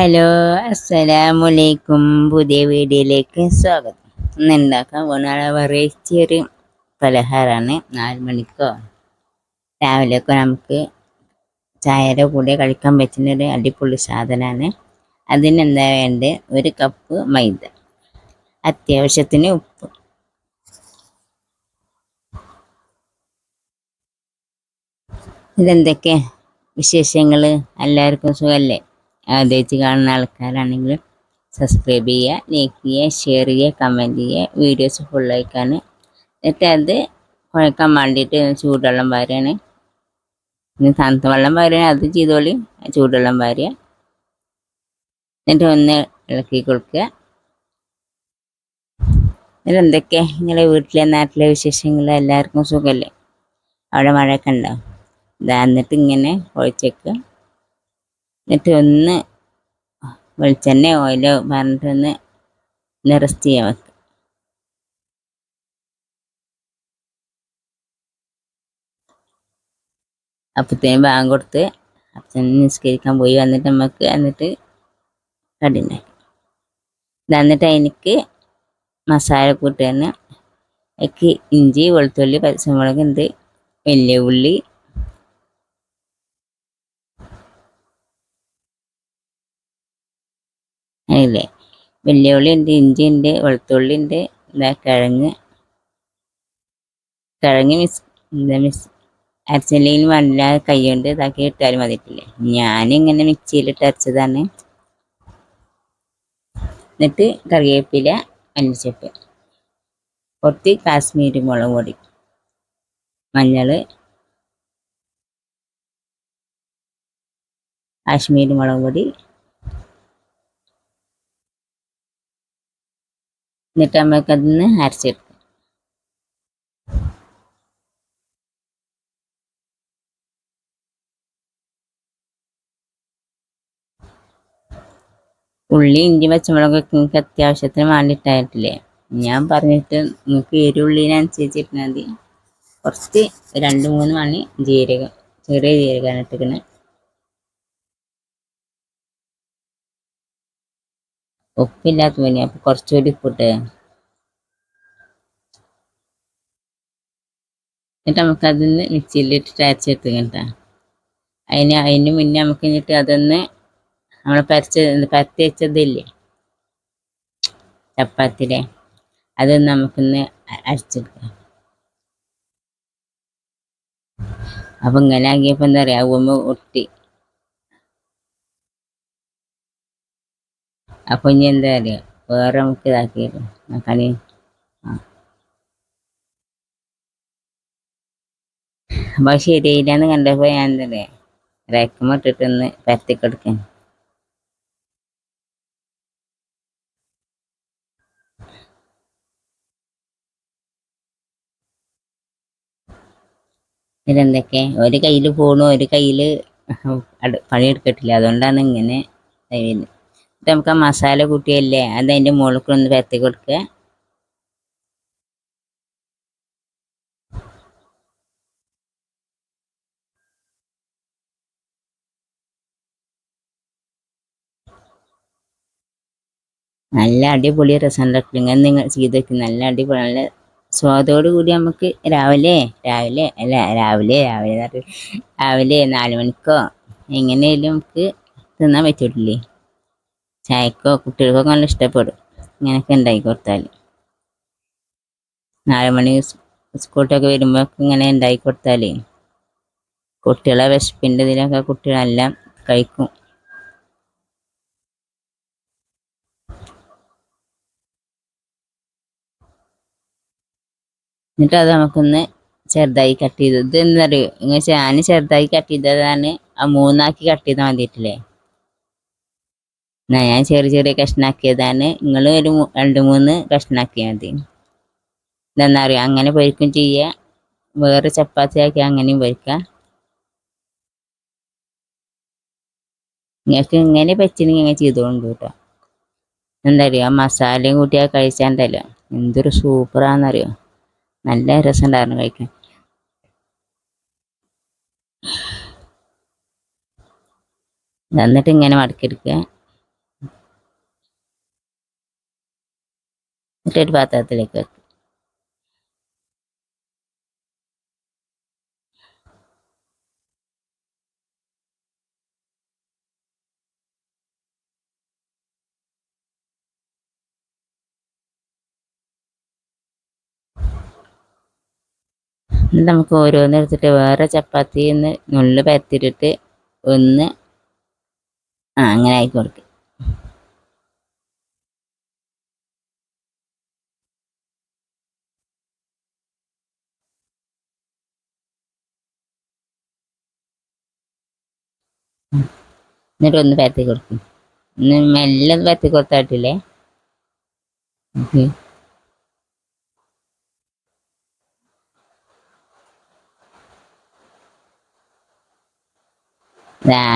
Hello അസ്സലാമലൈക്കും പുതിയ വീഡിയോയിലേക്ക് സ്വാഗതം. ഇന്ന് ഉണ്ടാക്കാൻ പോകുന്ന വെറൈറ്റി ഒരു പലഹാരമാണ് നാല് മണിക്കോ? രാവിലെയൊക്കെ നമുക്ക് ചായയുടെ കൂടെ കഴിക്കാൻ പറ്റുന്ന ഒരു അടിപൊളി സാധനമാണ് അതിനെന്താ വേണ്ടത് ഒരു കപ്പ് മൈദ. അത്യാവശ്യത്തിന് ഉപ്പ്. ഇതെന്തൊക്കെ വിശേഷങ്ങൾ എല്ലാവർക്കും സുഖമല്ലേ ആദ്യമായിട്ട് കാണുന്ന ആൾക്കാരാണെങ്കിൽ സബ്സ്ക്രൈബ് ചെയ്യുക ലൈക്ക് ചെയ്യുക ഷെയർ ചെയ്യുക കമന്റ് ചെയ്യുക. വീഡിയോസ് ഫുൾ അയക്കാൻ എന്നിട്ട് അത് കുഴക്കാൻ വേണ്ടിയിട്ട് ചൂടുവെള്ളം വാരുകയാണ്. പിന്നെ തണുത്ത വെള്ളം വാരുകയാണ്. അത് ചെയ്തോളി. ചൂടുവെള്ളം വാരുക. എന്നിട്ട് ഒന്ന് ഇളക്കി കൊടുക്കുക. എന്നിട്ട് എന്തൊക്കെ? നിങ്ങളെ വീട്ടിലെ നാട്ടിലെ വിശേഷങ്ങൾ? എല്ലാവർക്കും സുഖമല്ലേ? അവിടെ മഴയൊക്കെ ഉണ്ടോ? ഇതാ എന്നിട്ട് ഇങ്ങനെ കുഴച്ചേക്കുക എന്നിട്ട് ഒന്ന് വെളിച്ചെണ്ണ ഓയിലോ പറഞ്ഞിട്ടൊന്ന് റെസ്റ്റ് ചെയ്യാൻ വെക്കുക അപ്പത്തേനും ബാങ്ക് കൊടുത്ത് അച്ഛൻ നിസ്കരിക്കാൻ പോയി വന്നിട്ട് നമുക്ക് എന്നിട്ട് കടി എന്നിട്ട് എനിക്ക് മസാല കൂട്ടുകയാണ് എനിക്ക് ഇഞ്ചി വെളുത്തുള്ളി പച്ചമുളക് ഉണ്ട് വലിയ ഉള്ളി അതില്ലേ വെള്ളിയുള്ളി ഉണ്ട് ഇഞ്ചി ഉണ്ട് വെളുത്തുള്ളി ഉണ്ട് എന്താ കിഴങ്ങ്. കിഴങ്ങ് മിസ് എന്താ മിസ്? അരച്ചില്ലെങ്കിൽ വല്ലാതെ കൈ കൊണ്ട് ഇതാക്കി ഇട്ടാലും മതിട്ടില്ലേ? ഞാനിങ്ങനെ മിക്സിയിലിട്ട് അരച്ചതാണ്. എന്നിട്ട് കറിവേപ്പില മല്ലിച്ചപ്പ് കുറച്ച് കാശ്മീരി മുളക് പൊടി മഞ്ഞൾ കാശ്മീരി മുളക് പൊടി എന്നിട്ട് നമുക്കതിന്ന് അരച്ചെടുക്കാം. ഉള്ളി ഇഞ്ചി പച്ചമുളകൊക്കെ നിങ്ങൾക്ക് അത്യാവശ്യത്തിന് വേണ്ടിയിട്ടായിട്ടില്ലേ ഞാൻ പറഞ്ഞിട്ട് നിങ്ങൾക്ക് എരുള്ളിനനുസരിച്ചിട്ട് മതി. കുറച്ച് രണ്ട് മൂന്ന് മണി ജീരകം ചെറിയ ജീരകമാണ് ഇട്ടിരിക്കുന്നത് ഉപ്പില്ലാത്ത മതി അപ്പോൾ കുറച്ചുകൂടി ഉപ്പിട്ട് എന്നിട്ട് നമുക്ക് അതൊന്ന് മിക്സിയിലിട്ടിട്ട് അരച്ചെടുത്ത് കേട്ടോ. അതിന് അതിന് മുന്നേ നമുക്ക് എന്നിട്ട് അതൊന്ന് നമ്മൾ പരച്ച പരത്തി വെച്ചതില്ലേ? ചപ്പാത്തിലെ അത് നമുക്കൊന്ന് അരച്ചെടുക്കാം. അപ്പം ഇങ്ങനെ ആക്കിയപ്പോൾ എന്താ പറയുക ഉമ്മ ഒട്ടി. അപ്പോൾ ഇനി എന്താ പറയുക വേറെ നമുക്ക് ഇതാക്കിയത് കളി അപ്പോൾ ശരിയില്ലാന്ന് കണ്ടപ്പോൾ ഞാൻ എന്തല്ലേ പറയുക റേക്കുമിട്ടിട്ടൊന്ന് പരത്തി കൊടുക്കാൻ ഇതെന്തൊക്കെ ഒരു കയ്യിൽ ഫോണും ഒരു കയ്യിൽ പണിയെടുക്കട്ടില്ല അതുകൊണ്ടാണ് ഇങ്ങനെ വരുന്നത് നമുക്ക് ആ മസാല കൂട്ടിയല്ലേ? അത് അതിന്റെ മുകളിൽ ഒന്ന് പരത്തി കൊടുക്കുക. നല്ല അടിപൊളി രസമുണ്ട് നിങ്ങൾ ചെയ്ത് വെക്കും നല്ല അടിപൊളി നല്ല സ്വാദോട് കൂടി നമുക്ക് രാവിലെ രാവിലെ അല്ല രാവിലെ രാവിലെ രാവിലെ നാല് മണിക്കോ എങ്ങനെയായാലും നമുക്ക് തിന്നാൻ പറ്റൂട്ടില്ലേ ചായക്കോ കുട്ടികൾക്കൊക്കെ നല്ല ഇഷ്ടപ്പെടും. ഇങ്ങനെയൊക്കെ ഉണ്ടാക്കി കൊടുത്താൽ നാല് മണി സ്കൂട്ടൊക്കെ വരുമ്പോൾ ഇങ്ങനെ ഉണ്ടാക്കി കൊടുത്താൽ കുട്ടികളെ വിശപ്പിന്റെ ഇതിലൊക്കെ കുട്ടികളെല്ലാം കഴിക്കും. എന്നിട്ട് അത് നമുക്കൊന്ന് ചെറുതായി കട്ട് ചെയ്തത് ഇത് എന്താ പറയുക ഇങ്ങനെ ഞാൻ ചെറുതായി കട്ട് ചെയ്തതാണ് ആ മൂന്നാക്കി കട്ട് ചെയ്താൽ മതിയിട്ടില്ലേ എന്നാ ഞാൻ ചെറിയ ചെറിയ കഷ്ണാക്കിയതാണ്. നിങ്ങൾ ഒരു രണ്ട് മൂന്ന് കഷ്ണാക്കിയാൽ മതി. എന്താ പറയുക അങ്ങനെ പൊരിക്കും ചെയ്യുക വേറെ ചപ്പാത്തി ആക്കി അങ്ങനെയും പൊരിക്കാം. നിങ്ങൾക്ക് ഇങ്ങനെ പറ്റണമെങ്കിൽ ഇങ്ങനെ ചെയ്തുകൊണ്ട് കേട്ടോ. എന്താ പറയുക മസാലയും കൂട്ടിയാൽ കഴിച്ചാൽ എന്തല്ലോ എന്തൊരു സൂപ്പറാണെന്നറിയോ നല്ല രസമുണ്ടായിരുന്നു കഴിക്കാൻ. എന്നിട്ട് ഇങ്ങനെ മടക്കിയെടുക്കുക. എന്നിട്ടൊരു പാത്രത്തിലേക്ക് വെക്കും. നമുക്ക് ഓരോന്ന് എടുത്തിട്ട് വേറെ ചപ്പാത്തിയിൽ ഒന്ന് നുള്ളു പരത്തിയിട്ടിട്ട് ഒന്ന് ആ അങ്ങനെ ആയി കൊടുക്കും. എന്നിട്ട് ഒന്ന് പരത്തി കൊടുക്കും. ഒന്ന് മെല്ലെ ഒന്ന് പരത്തി കൊടുത്താട്ടില്ലേ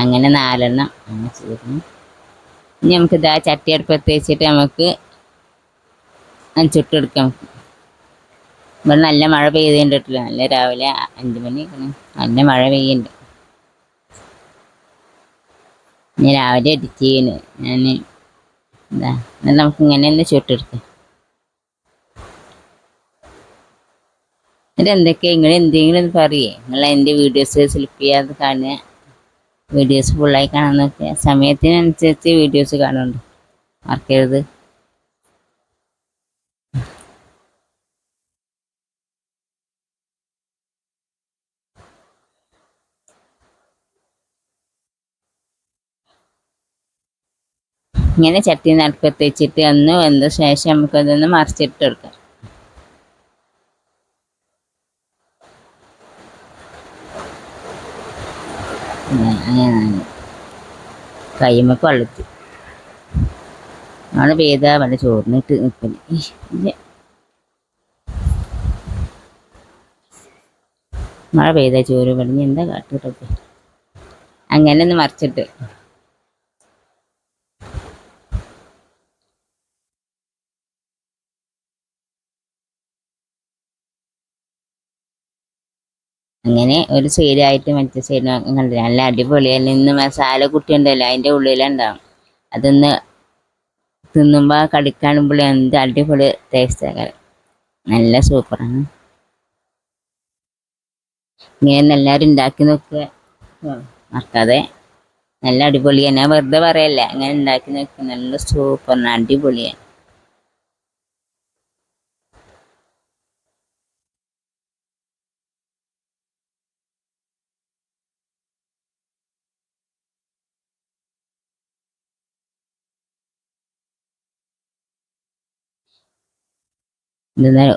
അങ്ങനെ നാലെണ്ണം ചെയ്തിരുന്നു ഇനി നമുക്ക് ഇതാ ചട്ടി അടുപ്പത്ത് വെച്ചിട്ട് നമുക്ക് ചുട്ടെടുക്കാം. ഇവിടെ നല്ല മഴ പെയ്തിട്ടില്ല നല്ല രാവിലെ അഞ്ച് മണി നല്ല മഴ പെയ്യുന്നുണ്ട്. ഞാൻ രാവിലെ എഡിറ്റ് ചെയ്യുന്നു ഞാൻ എന്താ എന്നാൽ നമുക്ക് ഇങ്ങനെ ഒന്ന് ചുട്ടെടുക്കാം. എന്നിട്ട് എന്തൊക്കെയാണ് നിങ്ങൾ എന്തെങ്കിലും പറയേ. നിങ്ങൾ എന്റെ വീഡിയോസ് സ്ലിപ്പ് ചെയ്യാതെ കാണുക. വീഡിയോസ് ഫുള്ളായി കാണാനൊക്കെ സമയത്തിനനുസരിച്ച് വീഡിയോസ് കാണുന്നുണ്ട്. മറക്കരുത് ഇങ്ങനെ ചട്ടി നടുപ്പത്ത് വെച്ചിട്ട് ഒന്ന് വന്ന ശേഷം നമുക്കതൊന്ന് മറിച്ചിട്ട് കൊടുക്കാം. അങ്ങനെ കയ്യുമ്മക്ക് ആണ് പെയ്താ വല്ല ചോറിനിട്ട് നിൽക്കുന്നത് മഴ പെയ്താ ചോറ് പണിഞ്ഞ് എന്താ കാട്ടിട്ടൊക്കെ? അങ്ങനെ ഒന്ന് മറിച്ചിട്ട്. അങ്ങനെ ഒരു സൈഡായിട്ട് മറ്റേ സൈഡ് കണ്ടില്ല നല്ല അടിപൊളിയല്ല ഇന്ന് മസാല കുട്ടി ഉണ്ടല്ലോ അതിന്റെ ഉള്ളിലുണ്ടാവും അതൊന്ന് തിന്നുമ്പോൾ കടിക്കാണുമ്പോൾ എന്ത് അടിപൊളി ടേസ്റ്റ് നല്ല സൂപ്പറാണ് ഇങ്ങനെ എല്ലാവരും ഉണ്ടാക്കി നോക്കുക. മറക്കാതെ. നല്ല അടിപൊളിയാണ് ഞാൻ വെറുതെ പറയല്ല. അങ്ങനെ ഉണ്ടാക്കി നോക്കുക. നല്ല സൂപ്പറാണ് അടിപൊളിയാണ്.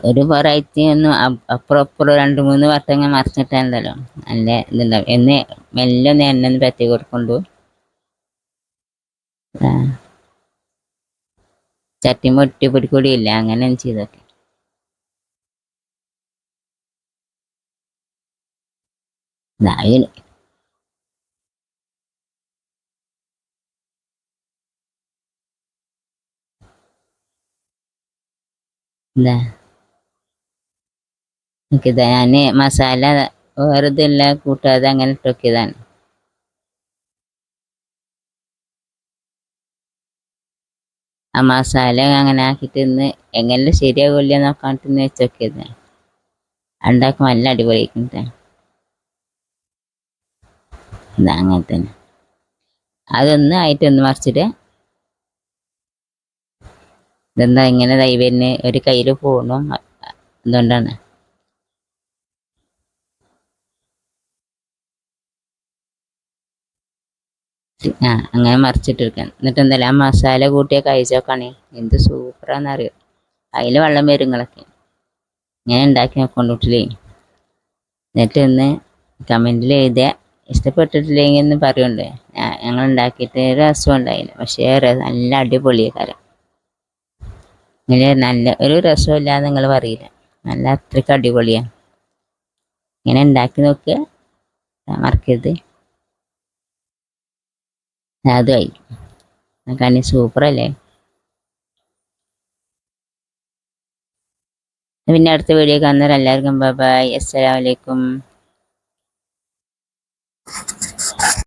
ഒരു വെറൈറ്റി ഒന്നും അപ്പുറം അപ്പുറം രണ്ട് മൂന്ന് വട്ടം ഇങ്ങനെ മറിച്ചിട്ടുണ്ടല്ലോ നല്ല ഇതുണ്ടാവും എന്ന് മെല്ലെ ഒന്ന് എണ്ണ ഒന്ന് പറ്റി കൊടുക്കൊണ്ടു ചട്ടി മൊട്ടി പിടിക്കൂടിയില്ല അങ്ങനെ ചെയ്തൊക്കെ ഇതായിന് എന്താ? നോക്കിയതാ ഞാൻ മസാല വേറെ കൂട്ടാതെ അങ്ങനെ ഇട്ടോക്കിയതാണ്. ആ മസാല അങ്ങനെ ആക്കിയിട്ട് ഇന്ന് എങ്ങനെ ശരിയാകില്ല നോക്കാണ്ട് ഇന്ന് വെച്ചോക്കിയത്. ഉണ്ടാക്കും നല്ല അടിപൊളിയായിട്ടുണ്ട് അങ്ങനെ തന്നെ അതൊന്ന് ആയിട്ടൊന്ന് മറിച്ചിട്ട് ഇതെന്താ ഇങ്ങനെ ദൈവന് ഒരു കയ്യിൽ പോണു അതുകൊണ്ടാണ് ആ അങ്ങനെ മറിച്ചിട്ടിരിക്കാൻ എന്നിട്ട് എന്തായാലും ആ മസാല കൂട്ടിയ കഴിച്ചോക്കാണേ എന്ത് സൂപ്പറാന്നറിയോ? അതിൽ വെള്ളം വരുങ്ങളൊക്കെ ഞാൻ ഉണ്ടാക്കി നോക്കൊണ്ടിട്ടില്ലേ എന്നിട്ട് ഇന്ന് കമന്റിൽ എഴുതിയ ഇഷ്ടപ്പെട്ടിട്ടില്ലെങ്കിൽ എന്ന് പറയുന്നുണ്ട് ഞങ്ങൾ ഉണ്ടാക്കിയിട്ട് രസം ഉണ്ടായില്ല പക്ഷേ നല്ല അടിപൊളിയാക്കാരം ഇങ്ങനെ നല്ല ഒരു രസമില്ലാതെ നിങ്ങൾ പറയില്ല. നല്ല അത്രയ്ക്ക് അടിപൊളിയാണ്. ഇങ്ങനെ ഉണ്ടാക്കി നോക്കുക മറക്കരുത്. അതുമായി കണ്ണി സൂപ്പറല്ലേ പിന്നെ അടുത്ത വീഡിയോ കാണുന്നവർ എല്ലാവർക്കും ബൈ അസ്സലാമലൈക്കും